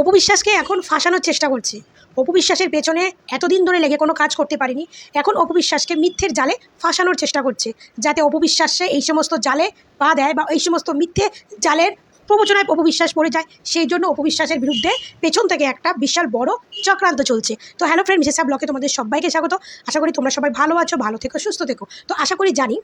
অপবিশ্বাসকে এখন ফাঁসানোর চেষ্টা করছে। অপবিশ্বাসের পেছনে এতদিন ধরে লেগে কোনো কাজ করতে পারিনি, এখন অপবিশ্বাসকে মিথ্যের জালে ফাঁসানোর চেষ্টা করছে, যাতে অপবিশ্বাসে এই সমস্ত জালে পা দেয় বা এই সমস্ত মিথ্যে জালের প্রবচনায় অপবিশ্বাস পড়ে যায়, সেই জন্য অপবিশ্বাসের বিরুদ্ধে পেছন থেকে একটা বিশাল বড় চক্রান্ত চলছে। তো হ্যালো ফ্রেন্ড মিসেস ব্লকে তোমাদের সবাইকে স্বাগত। আশা করি তোমরা সবাই ভালো আছো, ভালো থেকো, সুস্থ থেকো। তো আশা করি জানি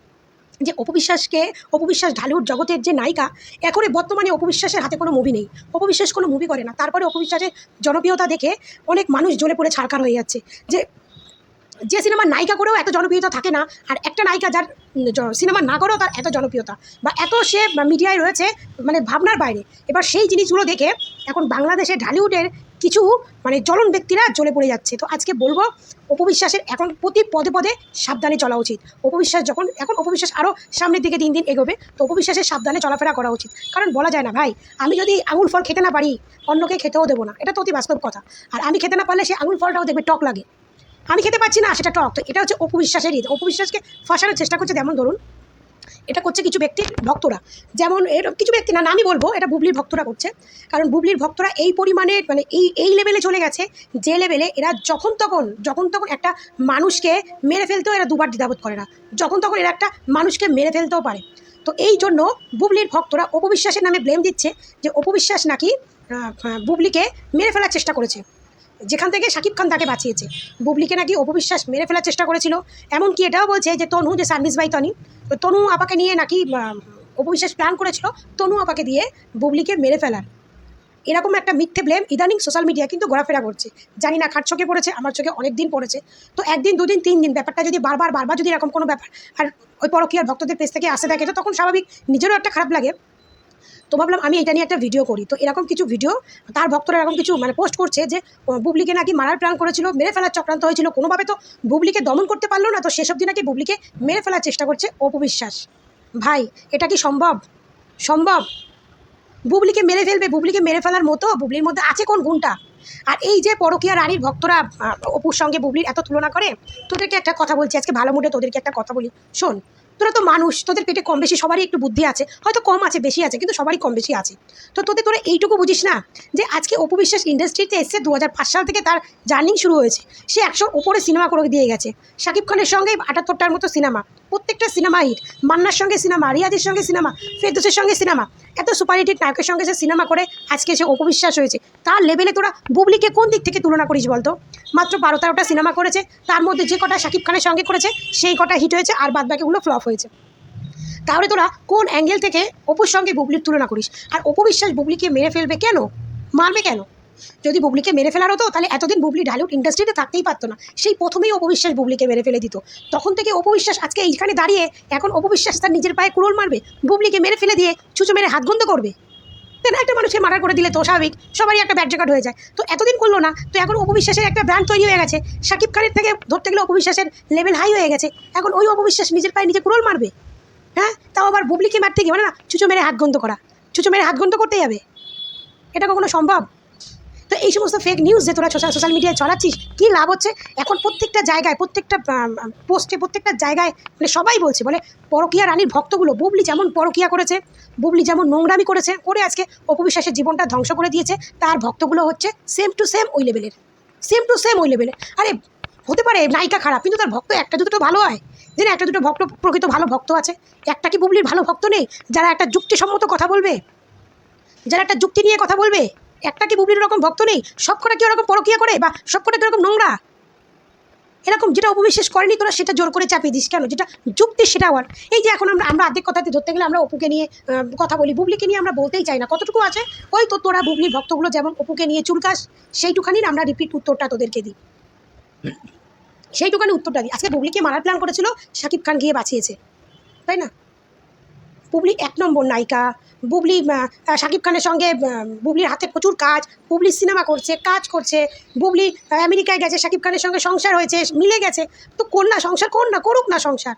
যে অপবিশ্বাসকে, অপবিশ্বাস ঢালিউড জগতের যে নায়িকা এখন এই বর্তমানে অপবিশ্বাসের হাতে কোনো মুভি নেই। অপবিশ্বাস কোনো মুভি করে না। তারপরে অপবিশ্বাসের জনপ্রিয়তা দেখে অনেক মানুষ জ্বলে পড়ে ছাড়কার হয়ে যাচ্ছে। যে যে সিনেমার নায়িকা করেও এত জনপ্রিয়তা থাকে না, আর একটা নায়িকা যার সিনেমা না করেও তার এত জনপ্রিয়তা, বা এত সে মিডিয়ায় রয়েছে মানে ভাবনার বাইরে। এবার সেই জিনিসগুলো দেখে এখন বাংলাদেশে ঢালিউডের কিছু মানে জ্বলন ব্যক্তিরা জ্বলে পড়ে যাচ্ছে। তো আজকে বলব, অপবিশ্বাসের এখন প্রতি পদে পদে সাবধানে চলা উচিত। অপবিশ্বাস যখন, এখন অপবিশ্বাস আরও সামনের দিকে দিন দিন এগোবে, তো অপবিশ্বাসের সাবধানে চলাফেরা করা উচিত। কারণ বলা যায় না, ভাই, আমি যদি আঙুল ফল খেতে না পারি, অন্যকে খেতেও দেবো না। এটা তো অতি বাস্তব কথা। আর আমি খেতে না পারলে সে আঙুল ফলটাও দেখবে টক লাগে। আমি খেতে পারছি না, সেটা টক। তো এটা হচ্ছে অপবিশ্বাসের ঈদ অপবিশ্বাসকে ফাঁসানোর চেষ্টা করছে যেমন ধরুন এটা করছে কিছু ব্যক্তির ভক্তরা। যেমন এর কিছু ব্যক্তি, না আমি বলব, এটা বুবলির ভক্তরা করছে। কারণ বুবলির ভক্তরা এই পরিমাণে মানে এই এই লেভেলে চলে গেছে, যে লেভেলে এরা যখন তখন যখন তখন একটা মানুষকে মেরে ফেলতেও এরা দুবার দ্বিধাবোধ করে না। যখন তখন এরা একটা মানুষকে মেরে ফেলতেও পারে। তো এই জন্য বুবলির ভক্তরা অপবিশ্বাসের নামে ব্লেম দিচ্ছে যে, অপবিশ্বাস নাকি বুবলিকে মেরে ফেলার চেষ্টা করেছে। যেখান থেকে শাকিব খান তাকে বাঁচিয়েছে। বুবলিকে নাকি অপবিশ্বাস মেরে ফেলার চেষ্টা করেছিল। এমনকি এটাও বলছে যে, তনু যে সার্ভিস বাই তনি, তো তনু আপাকে নিয়ে নাকি অপবিশ্বাস প্ল্যান করেছিল তনু আপাকে দিয়ে বুবলিকে মেরে ফেলার। এরকম একটা মিথ্যে ব্লেম ইদানিং সোশ্যাল মিডিয়া কিন্তু ঘোরাফেরা করছে। জানি না কার চোখে পড়েছে, আমার চোখে অনেক দিন পড়েছে। তো একদিন, দুদিন, তিন দিন ব্যাপারটা যদি বারবার বারবার যদি এরকম কোনো ব্যাপার, আর ওই পরকীয়ার ভক্তদের পেজ থেকে আসে থাকে তো তখন স্বাভাবিক নিজেরও একটা খারাপ লাগে। তো ভাবলাম আমি এটা নিয়ে একটা ভিডিও করি। তো এরকম কিছু ভিডিও তার ভক্তরা এরকম কিছু মানে পোস্ট করছে যে বুবলিকে নাকি মারার প্ল্যান করেছিল, মেরে ফেলার চক্রান্ত হয়েছিল। কোনোভাবে তো বুবলিকে দমন করতে পারল না, তো সেসব দিন নাকি বুবলিকে মেরে ফেলার চেষ্টা করছে অপবিশ্বাস। ভাই, এটা কি সম্ভব? সম্ভব? বুবলিকে মেরে ফেলবে, বুবলিকে মেরে ফেলার মতো বুবলির মধ্যে আছে কোন গুণটা? আর এই যে পরকীয়া রানীর ভক্তরা অপুর সঙ্গে বুবলির এত তুলনা করে, তোদেরকে একটা কথা বলছি, আজকে ভালো মুডে তোদেরকে একটা কথা বলি। শোন তোরা তো মানুষ, তোদের পেটে কম বেশি সবারই একটু বুদ্ধি আছে। হয়তো কম আছে, বেশি আছে, কিন্তু সবারই কম বেশি আছে। তো তোদের, তোরা এইটুকু বুঝিস না যে আজকে অপবিশ্বাস ইন্ডাস্ট্রিতে এসছে দু সাল থেকে তার জার্নিং শুরু হয়েছে। সে একশোর ওপরে সিনেমা করে দিয়ে গেছে। শাকিব খানের সঙ্গে আটাত্তরটার মতো সিনেমা। প্রত্যেকটা সিনেমা হিট। মান্নার সঙ্গে সিনেমা রিয়াজের সঙ্গে সিনেমা, ফেরদোসের সঙ্গে সিনেমা। এত সুপারহিটেড নায়কের সঙ্গে সে সিনেমা করে আজকে সে অপবিশ্বাস হয়েছে। তার লেভেলে তোরা বুবলিকে কোন দিক থেকে তুলনা করিস বলতো? মাত্র বারো তেরোটা সিনেমা করেছে, তার মধ্যে যে কটা শাকিব খানের সঙ্গে করেছে, সেই কটা হিট হয়েছে, আর বাদ বাকিগুলো ফ্লপ হয়েছে। তাহলে তোরা কোন অ্যাঙ্গেল থেকে অপুর সঙ্গে বুবলির তুলনা করিস? আর অপবিশ্বাস বুবলিকে মেরে ফেলবে কেন? মারবে কেন? যদি বুবলিকে মেরে ফেলার হতো, তাহলে এতদিন বুবলি ঢালিউড ইন্ডাস্ট্রিতে থাকতেই পারতো না। সেই প্রথমেই অপবিশ্বাস বুবলিকে মেরে ফেলে দিত। তখন থেকে অপবিশ্বাস আজকে এইখানে দাঁড়িয়ে, এখন অপবিশ্বাস তার নিজের পায়ে কুড়োল মারবে। বুবলিকে মেরে ফেলে দিয়ে ছুঁচো মেরে হাত গন্ধ করবে। দেন একটা মানুষকে মার্ডার করে দিলে তো স্বাভাবিক, সবারই একটা ব্যাড রেকর্ড হয়ে যায়। তো এতদিন করল না, তো এখন অপবিশ্বাসের একটা ব্র্যান্ড তৈরি হয়ে গেছে। সাকিব খানের থেকে ধরতে গেলে অপবিশ্বাসের লেভেল হাই হয়ে গেছে। এখন ওই অপবিশ্বাস নিজের পায়ে নিজে ক্রোল মারবে। হ্যাঁ? তাও আবার বুবলিকে মারতে গিয়ে মানে না, চুচো মেরে হাত গন্ধ করা। চুচো মেরে হাত গন্ধ করতে যাবে এটা কখনো সম্ভব? এই সমস্ত ফেক নিউজ যে তোরা সোশ্যাল মিডিয়ায় ছড়াচ্ছিস কী লাভ হচ্ছে? এখন প্রত্যেকটা জায়গায়, প্রত্যেকটা পোস্টে প্রত্যেকটা জায়গায় মানে সবাই বলছে বলে পরকীয়া রানীর ভক্তগুলো, বুবলি যেমন পরকীয়া করেছে, বুবলি যেমন নোংরামি করেছে, করে আজকে অপবিশ্বাসের জীবনটা ধ্বংস করে দিয়েছে, তার ভক্তগুলো হচ্ছে সেম টু সেম ওই লেভেলের সেম টু সেম ওই লেভেলের আরে, হতে পারে নায়িকা খারাপ, কিন্তু তার ভক্ত একটা দুটো ভালো হয়। যে একটা দুটো ভক্ত, প্রকৃত ভালো ভক্ত আছে। একটা কি বুবলির ভালো ভক্ত নেই, যারা একটা যুক্তিসম্মত কথা বলবে? যারা একটা যুক্তি নিয়ে কথা বলবে? একটা কি বুবলির ওরকম ভক্ত নেই? সব কটা কি ওরকম পরকিয়া করে? বা সব কটা কি ওরকম নোংরা? এরকম যেটা উপবিশ্বাস করেনি তোরা, সেটা জোর করে চাপিয়ে দিস কেন? যেটা যুক্তি, সেটা আবার। এই যে এখন আমরা আমরা আর্ধেক কথাতে ধরতে গেলে আমরা অপুকে নিয়ে কথা বলি। বুবলিকে নিয়ে আমরা বলতেই চাই না। কতটুকু আছে? ওই তো তোরা বুবলির ভক্তগুলো যেমন অপুকে নিয়ে চুলকাস সেইটুখানির আমরা রিপিট উত্তরটা তোদেরকে দিই। সেইটুখানি উত্তরটা দিই। আজকে বুবলিকে মারার প্ল্যান করেছিল শাকিব খান গিয়ে বাঁচিয়েছে। তাই না? বুবলি এক নম্বর নায়িকা। বুবলি শাকিব খানের সঙ্গে বুবলির হাতে প্রচুর কাজ, বুবলি সিনেমা করছে, কাজ করছে, বুবলি আমেরিকায় গেছে, শাকিব খানের সঙ্গে সংসার হয়েছে, মিলে গেছে। তো কোন না, সংসার কোন না, করুক না সংসার।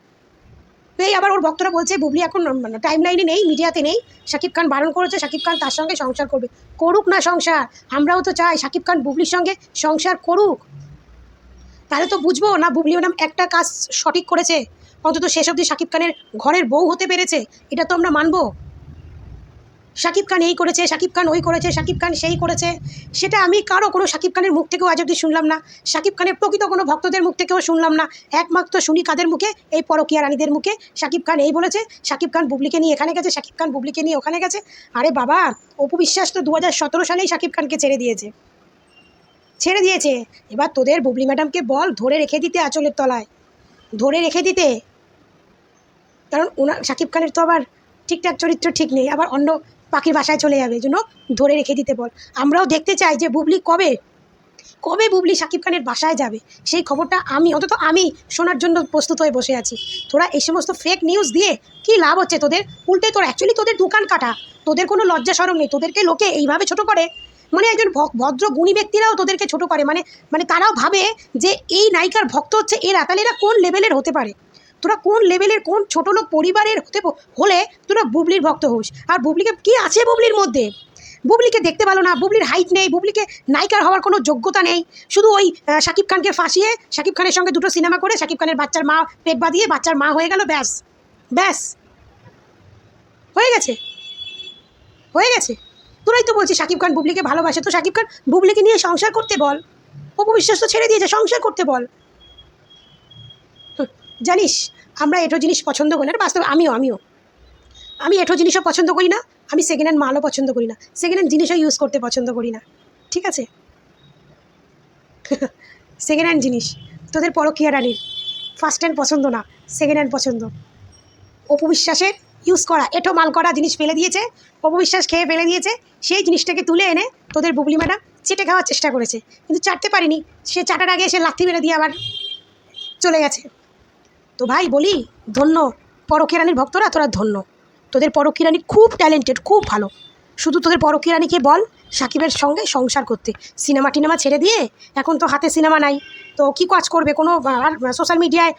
এই আবার ওর ভক্তরা বলছে, বুবলি এখন টাইম লাইনে নেই মিডিয়াতে নেই। শাকিব খান বারণ করেছে, শাকিব খান তার সঙ্গে সংসার করবে। করুক না সংসার, আমরাও তো চাই শাকিব খান বুবলির সঙ্গে সংসার করুক। তাহলে তো বুঝব না বুবলি ম্যাডাম একটা কাজ সঠিক করেছে। অন্তত শেষ অবধি শাকিব খানের ঘরের বউ হতে পেরেছে, এটা তো আমরা মানবো। শাকিব খান এই করেছে শাকিব খান ওই করেছে শাকিব খান সেই করেছে। সেটা আমি কারও, কোনো শাকিব খানের মুখ থেকেও আজ অব্দি শুনলাম না। শাকিব খানের প্রকৃত কোনো ভক্তদের মুখ থেকেও শুনলাম না। একমাত্র শুনি কাদের মুখে? এই পরকীয়া রানীদের মুখে। শাকিব খান এই বলেছে শাকিব খান বুবলিকে নিয়ে এখানে গেছে শাকিব খান বুবলিকে নিয়ে ওখানে গেছে। আরে বাবা অপু বিশ্বাস তো দু হাজার সতেরো সালেই শাকিব খানকে ছেড়ে দিয়েছে। ছেড়ে দিয়েছে। এবার তোদের বুবলি ম্যাডামকে বল, ধরে রেখে দিতে আঁচলের তলায়। ধরে রেখে দিতে। কারণ ওনার শাকিব খানের তো আবার ঠিকঠাক চরিত্র ঠিক নেই, আবার অন্য পাখির বাসায় চলে যাবে জন্য ধরে রেখে দিতে বল। আমরাও দেখতে চাই যে বুবলি কবে কবে বুবলি শাকিব খানের বাসায় যাবে, সেই খবরটা আমি, অন্তত আমি শোনার জন্য প্রস্তুত হয়ে বসে আছি। তোরা এই সমস্ত ফেক নিউজ দিয়ে কি লাভ হচ্ছে তোদের? উল্টে তোর অ্যাকচুয়ালি তোদের দোকান কাটা, তোদের কোনো লজ্জা সরম নেই, তোদেরকে লোকে এইভাবে ছোট করে মানে একজন ভদ্র গুণী ব্যক্তিরাও তোদেরকে ছোট করে মানে মানে তারাও ভাবে যে এই নায়িকার ভক্ত হচ্ছে এরা, তাহলে এরা কোন লেভেলের হতে পারে? তোরা কোন লেভেলের, কোন ছোট লোক পরিবারের হতে হলে তোরা বুবলির ভক্ত হোস? আর বুবলিকে কি আছে বুবলির মধ্যে? বুবলিকে দেখতে ভালো না, বুবলির হাইট নেই, বুবলিকে নায়িকার হওয়ার কোনো যোগ্যতা নেই। শুধু ওই শাকিব খানকে ফাঁসিয়ে, শাকিব খানের সঙ্গে দুটো সিনেমা করে শাকিব খানের বাচ্চার মা পেট বাঁধিয়ে বাচ্চার মা হয়ে গেল, ব্যাস। ব্যাস। হয়ে গেছে। হয়ে গেছে। তোরাই তো বলছিস শাকিব খান বুবলিকে ভালোবাসে। তো শাকিব খান বুবলিকে নিয়ে সংসার করতে বল। অপু বিশ্বাস তো ছেড়ে দিয়েছে, সংসার করতে বল। জানিস, আমরা এটো জিনিস পছন্দ করি না বাস্তব, আমিও আমিও। আমি এটো জিনিসও পছন্দ করি না, আমি সেকেন্ড হ্যান্ড মালও পছন্দ করি না সেকেন্ড হ্যান্ড জিনিসও ইউজ করতে পছন্দ করি না, ঠিক আছে? সেকেন্ড হ্যান্ড জিনিস, তোদের পরকীয়া রানীর ফার্স্ট হ্যান্ড পছন্দ না সেকেন্ড হ্যান্ড পছন্দ। অপু বিশ্বাসের ইউজ করা এটো মাল করা জিনিস ফেলে দিয়েছে, অপু বিশ্বাস খেয়ে ফেলে দিয়েছে, সেই জিনিসটাকে তুলে এনে তোদের বুবলি ম্যাডাম চেটে খাওয়ার চেষ্টা করেছে, কিন্তু চাটতে পারিনি, সে চাটার আগে সে লাথি মেরে দিয়ে আবার চলে গেছে। তো ভাই বলি, ধন্য। পরকীয়া রানীর ভক্তরা তোরা ধন্য। তোদের পরকীয়া রানী খুব ট্যালেন্টেড খুব ভালো। শুধু তোদের পরকীয়া রানীকে বল, সাকিবের সঙ্গে সংসার করতে। সিনেমা টিনেমা ছেড়ে দিয়ে এখন তো হাতে সিনেমা নাই। তো কী কাজ করবে? কোনো আর সোশ্যাল মিডিয়ায়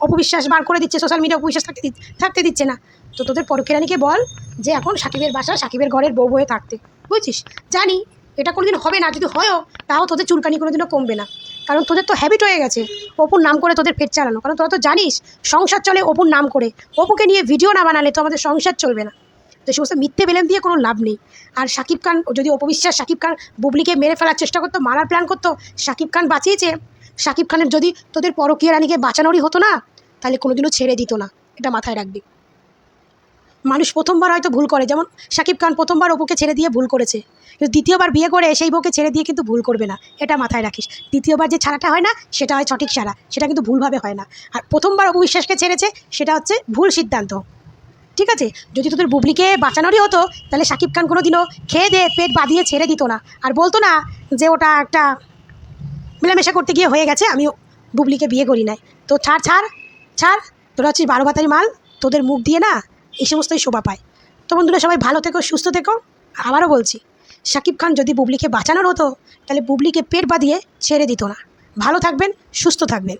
অপবিশ্বাস বার করে দিচ্ছে সোশ্যাল মিডিয়া অপবিশ্বাস থাকতে থাকতে দিচ্ছে না। তো তোদের পরকীয়া রানীকে বল যে এখন সাকিবের বাসা সাকিবের ঘরের বউ হয়ে থাকতে। বুঝছিস? জানি, এটা কোনোদিন হবে না। যদি হয়ও, তাও তোদের চুলকানি কোনোদিনও কমবে না। কারণ তোদের তো হ্যাবিট হয়ে গেছে। অপুর নাম করে তোদের পেট চালানো। কারণ তোরা তো জানিস, সংসার চলে অপুর নাম করে। অপুকে নিয়ে ভিডিও না বানালে তো আমাদের সংসার চলবে না। তো সমস্ত মিথ্যে বেলেন দিয়ে কোনো লাভ নেই। আর শাকিব খান, যদি অপবিশ্বাস শাকিব খান বুবলিকে মেরে ফেলার চেষ্টা করতো, মারার প্ল্যান করতো শাকিব খান বাঁচিয়েছে। শাকিব খানের যদি তোদের পরকীয়া রানীকে বাঁচানোরই হতো না, তাহলে কোনোদিনও ছেড়ে দিত না। এটা মাথায় রাখবি। মানুষ প্রথমবার হয়তো ভুল করে। যেমন শাকিব খান প্রথমবার অপুকে ছেড়ে দিয়ে ভুল করেছে। কিন্তু দ্বিতীয়বার বিয়ে করে সেই বউকে ছেড়ে দিয়ে কিন্তু ভুল করবে না। এটা মাথায় রাখিস। দ্বিতীয়বার যে ছাড়াটা হয় না, সেটা হয় সঠিক ছাড়া। সেটা কিন্তু ভুলভাবে হয় না। আর প্রথমবার অপু বিশ্বাসকে ছেড়েছে, সেটা হচ্ছে ভুল সিদ্ধান্ত। ঠিক আছে? যদি তোদের বুবলিকে বাঁচানোরই হতো, তাহলে শাকিব খান কোনো দিনও খেয়ে দিয়ে পেট বাঁধিয়ে ছেড়ে দিত না। আর বলতো না যে ওটা একটা মেলামেশা করতে গিয়ে হয়ে গেছে, আমিও বুবলিকে বিয়ে করি নাই। তো ছাড় ছাড় ছাড়। তোরা হচ্ছিস বারো ভাতারি মাল। তোদের মুখ দিয়ে না এই সমস্তই শোভা পায়। তো বন্ধুরা, সবাই ভালো থেকো, সুস্থ থেকো। আবারও বলছি, শাকিব খান যদি বুবলিকে বাঁচানোর হতো, তাহলে বুবলিকে পেট বাঁধিয়ে ছেড়ে দিত না। ভালো থাকবেন, সুস্থ থাকবেন।